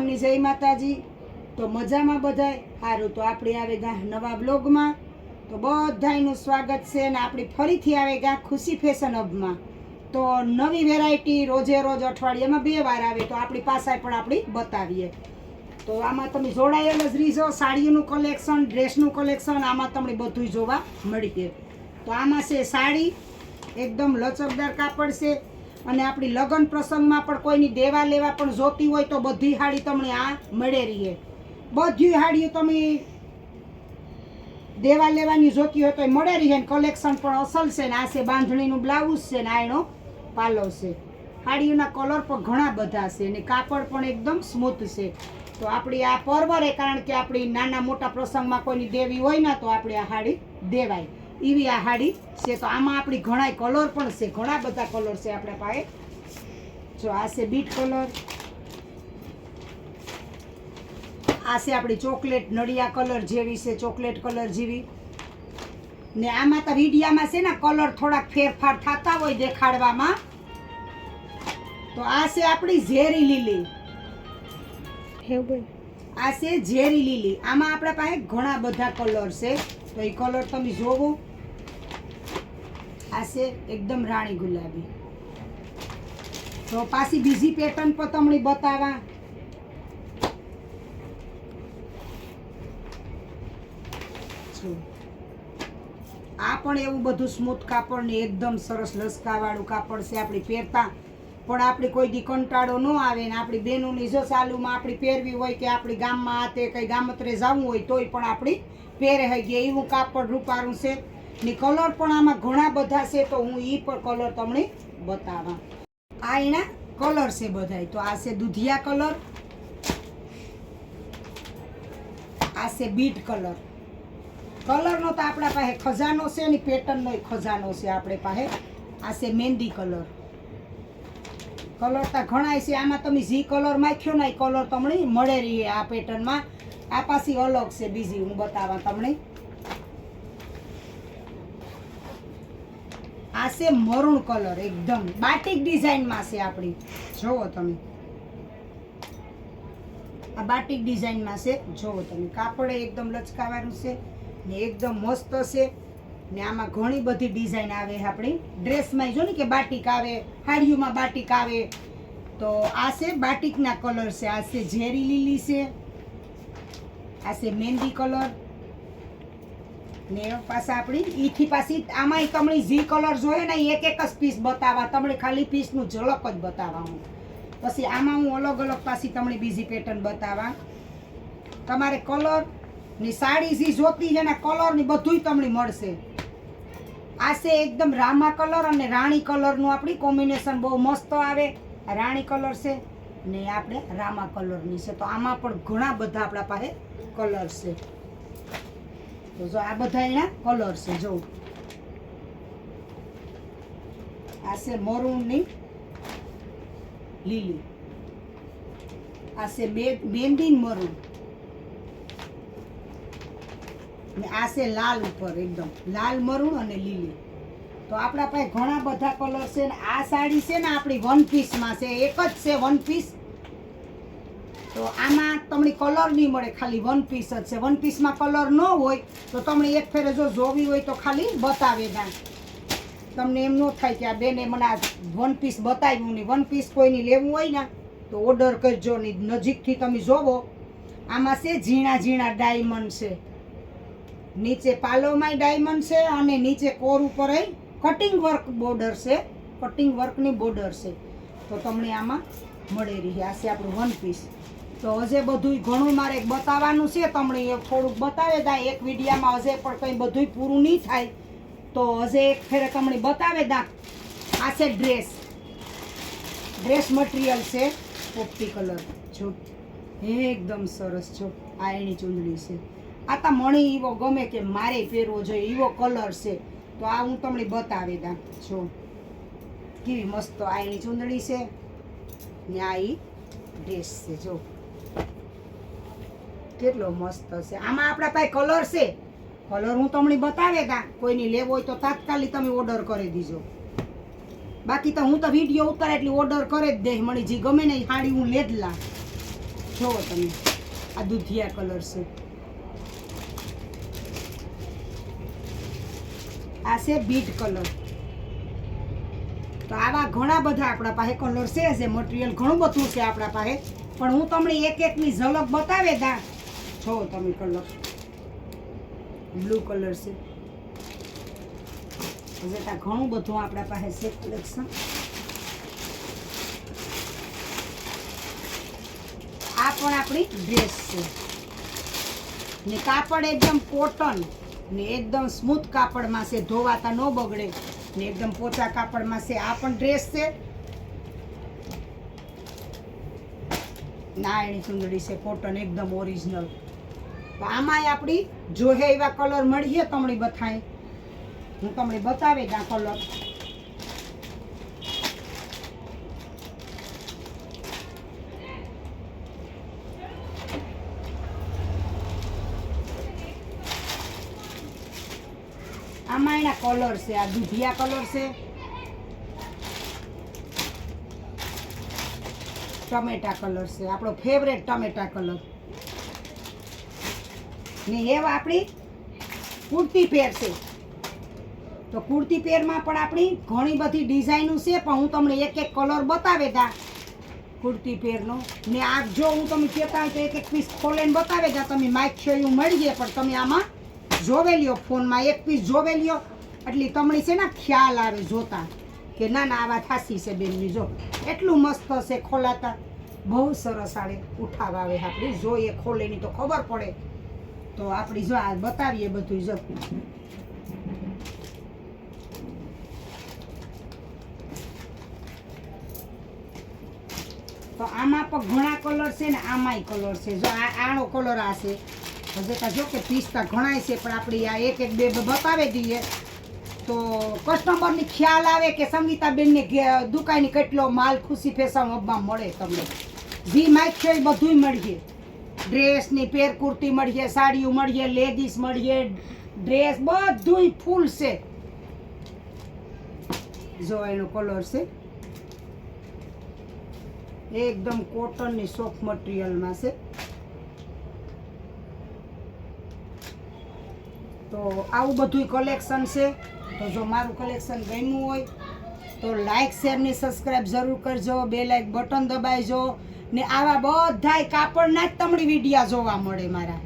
ગામની જય માતાજી. તો મજામાં બધાય? સારું તો આપણે આવે ગા નવા બ્લોગમાં. તો બધાયનું સ્વાગત છે અને આપણે ફરીથી આવે ગા ખુશી ફેશન હબમાં. તો નવી વેરાયટી રોજે રોજ અઠવાડિયામાં બે વાર આવે, તો આપણી પાસે પણ આપણી બતાવીએ. તો આમાં તમે જોડાયેલ જ રીજો સાડીઓનું કલેક્શન ડ્રેસનું કલેક્શન આમાં તમને બધું જોવા મળી ગયું તો આમાં છે સાડી, એકદમ લચકદાર કાપડ છે. અને આપણી લગ્ન પ્રસંગમાં પણ કોઈની દેવા લેવા પણ જોતી હોય તો બધી સાડી તમને આ મળે રહીએ. બધી હાડીઓ તમે દેવા લેવાની જોતી હોય તો મળે મળે રહીએ કલેક્શન પણ અસલ છે ને આ છે બાંધણીનું બ્લાઉઝ છે ને આ એનો પાલો છે. હાડીઓના કલર પણ ઘણા બધા છે અને કાપડ પણ એકદમ સ્મૂથ છે. તો આપણી આ પરવરે કારણ કે આપણી નાના મોટા પ્રસંગમાં કોઈની દેવી હોય ને તો આપણે આ હાડી દેવાય. એવી આ સાડી છે. તો આમાં આપણી ઘણા કલર પણ છે. ઘણા બધા કલર છે આપણા પાસે. જો આ છે બીટ કલર આ છે આપણી ચોકલેટ નળિયા કલર જેવી છે ચોકલેટ કલર જેવી. ને આમાં તો રીડિયામાં છે ને કલર થોડાક ફેરફાર થતા હોય દેખાડવામાં. તો આ છે આપણી ઝેરી લીલી. આ છે ઝેરી લીલી. આમાં આપણા પાસે ઘણા બધા કલર છે. તો એ કલર તમે જોવો. આ છે એકદમ રાણી ગુલાબી. તો પાછી બીજી પેટર્ન તમને બતાવા. આ પણ એવું બધું સ્મૂથ કાપડ ને એકદમ સરસ લસકાવાળું કાપડ છે આપણે પહેરતા. પણ આપણી કોઈ દી કંટાળો ન આવે ને આપણી બહેનોની જો ચાલુમાં આપણી પહેરવી હોય કે આપણી ગામમાં આ તે કંઈ ગામત્રે જવું હોય તોય પણ આપણી પહેરે ગયા એવું કાપડ રૂપારું છે. ને કલર પણ આમાં ઘણા બધા છે, તો હું એ પણ કલર તમને બતાવા આ એના કલર છે બધાય. તો આ છે દુધિયા કલર, આ છે બીટ કલર. કલરનો તો આપણા પાસે ખજાનો છે ને પેટર્નનો ખજાનો છે આપણે પાસે. આ છે મહેંદી કલર. કલર તો ઘણા છે, આમાં તમે જે કલર માખ્યો ને એ કલર તમને મળે રહી આ પેટર્નમાં. આ પાછી અલગ છે બીજી, હું બતાવવા તમને. આ છે મરૂણ કલર એકદમ. બાટિક ડિઝાઇનમાં છે આપણી. જોવો તમે. આ બાટિક ડિઝાઇનમાં છે. જોવો તમે. કાપડ એકદમ લચકાવાનું છે ને એકદમ મસ્ત છે ને આમાં ઘણી બધી ડિઝાઇન આવે આપણી. ડ્રેસમાં જો ને કે બાટિક આવે સાડીઓમાં બાટિક આવે. તો આ છે બાટિકના કલર છે. આ છે ઝેરી લીલી છે. આ છે મહેંદી કલર ને પાછા આપણી ઈથી પાછી આમાં તમને જે કલર જોઈએ ને એક એક જ પીસ બતાવવા તમને ખાલી પીસનું ઝલક જ બતાવવા હું. પછી આમાં હું અલગ અલગ પાછી તમને બીજી પેટર્ન બતાવવા તમારે કલરની સાડી જે જોતી છે ને કલરની બધું તમને મળશે. આ છે એકદમ રામા કલર અને રાણી કલરનું આપણી કોમ્બિનેશન બહુ મસ્ત આવે. રાણી કલર છે ને આપણે રામા કલરની છે. તો આમાં પણ ઘણા બધા આપણા પાસે કલર છે. તો જો આ બધા એના કલર છે, જો. આ છે મરૂનની લીલી. આ છે બે બેંદીન મરૂન ને આ છે લાલ ઉપર એકદમ. લાલ મરુણ અને લીલી. તો આપણા પાસે ઘણા બધા કલર છે ને આ સાડી છે ને આપણી વન પીસમાં છે. એક જ છે વન પીસ તો આમાં તમને કલર નહીં મળે, ખાલી વન પીસ જ છે. વન પીસમાં કલર ન હોય, તો તમને એક ફેરે જો જોવી હોય તો ખાલી બતાવે ના તમને એમ ન થાય કે આ બેને મને આ વન પીસ બતાવ્યું નહીં વન પીસ કોઈની લેવું હોય ને, તો ઓર્ડર કરજો નહીં નજીકથી તમે જોવો. આમાં છે ઝીણા ઝીણા ડાયમંડ છે. નીચે પાલોમાંય ડાયમંડ છે અને નીચે કોર ઉપર કટિંગ વર્ક બોર્ડર છે. કટિંગ વર્કની બોર્ડર છે. તો તમને આમાં મળી રહી. આ છે આપણું વન પીસ તો હજે બધું ઘણું મારે બતાવવાનું છે, તમને એ થોડુંક બતાવે દા. એક વિડીયામાં હજે પણ કંઈ બધું પૂરું નહીં થાય. તો હજે એક ફેરે તમને બતાવે દા. આ છે ડ્રેસ. ડ્રેસ મટીરિયલ છે, પોપટી કલર. જો, એકદમ સરસ. જો, આ એની ચૂંદડી છે. આ તો મણી એવો ગમે કે મારે પહેરવો જોઈએ એવો કલર છે. તો આ હું તમને બતાવી દઉં જો, કેવી મસ્ત આ એની ચૂંદડી છે ને આ એ ડ્રેસ છે. જો કેટલો મસ્ત છે. આમાં આપણા પાસે કલર છે. કલર હું તમને બતાવે કા કોઈની લેવો હોય તો તાત્કાલિક તમે ઓર્ડર કરી દીજો. બાકી તો હું તો વીડિયો ઉતારે એટલે ઓર્ડર કરે જ દે. મને જે ગમે ને સાડી હું લે જ લા. જોવો તમે. આ દુધિયા કલર છે. આ છે બીટ કલર તો આવા ઘણા બધા આપણા પાસે કલર છે, જે મટીરિયલ ઘણું બધું છે આપણા પાસે. પણ હું તમને એક એકની ઝલક બતાવે દા જોવો તમે કલર? બ્લુ કલર છે. હજી ત્યાં ઘણું બધું આપણા પાસે છે કલેક્શન આ પણ આપણી ડ્રેસ છે. ને કાપડ એકદમ કોટન ને એકદમ સ્મૂથ કાપડમાં છે ધોવાતા ન બગડે. ને એકદમ પોચા કાપડમાં છે, આ પણ ડ્રેસ છે. ના એની ચુંદડી છે કોટન એકદમ ઓરિજિનલ તો આમાંય આપણી જોહે એવા કલર મળીએ તમને બથાય. હું તમને બતાવી આ કલર આમાં એના કલર છે, આ દૂધિયા કલર છે. ટમેટા કલર છે, આપણો ફેવરેટ ટમેટા કલર ને એવા આપણી કુર્તી પેર છે. તો કુર્તી પેરમાં પણ આપણી ઘણી બધી ડિઝાઇનો છે, પણ હું તમને એક એક કલર બતાવે તા કુર્તી પેરનો. ને આ જો હું તમે કહેતા હોય તો એક એક પીસ ખોલીને બતાવે તા, તમે માઇક એવું મળીએ, પણ તમે આમાં જોવે લ્યો ફોનમાં, એક પીસ જોવે લ્યો. એટલે તમને છે ને ખ્યાલ આવે જોતા કે ના ના, આવા થાસી છે બેનની, જો. એટલું મસ્ત છે ખોલાતા. બહુ સરસ આવે ઉઠાવ આવે આપણે જોઈએ ખોલેની તો ખબર પડે. તો આપણી જો આ બતાવીએ બધું જો. તો આમાં પણ ઘણા કલર છે ને આમાંય કલર છે. જો આ આનો કલર આ છે. હજે તા જો કે પીસતા ઘણાય છે, પણ આપણી આ એક એક બે બતાવી દઈએ. તો કસ્ટમરની ખ્યાલ આવે કે સંગીતાબેનને દુકાનની કેટલો માલ ખુશી ફેશન હબમાં મળે તમને. ઘી માઇક છે એ બધુંય મળીએ. ડ્રેસની પેર કુર્તી મળીએ, સાડીઓ મળીએ, લેગીસ મળીએ, ડ્રેસ બધુંય ફૂલ છે. જો એનો કલર છે. એકદમ કોટનની સોફ્ટ મટીરિયલમાં છે. તો આવું બધું કલેક્શન છે. તો જો મારું કલેક્શન ગમ્યું હોય, તો લાઈક શેર ને સબસ્ક્રાઇબ જરૂર કરજો. બે લાઈક બટન દબાવજો. ને આવા બધાય કાપડના જ તમડી વિડિયા જોવા મળે મારા.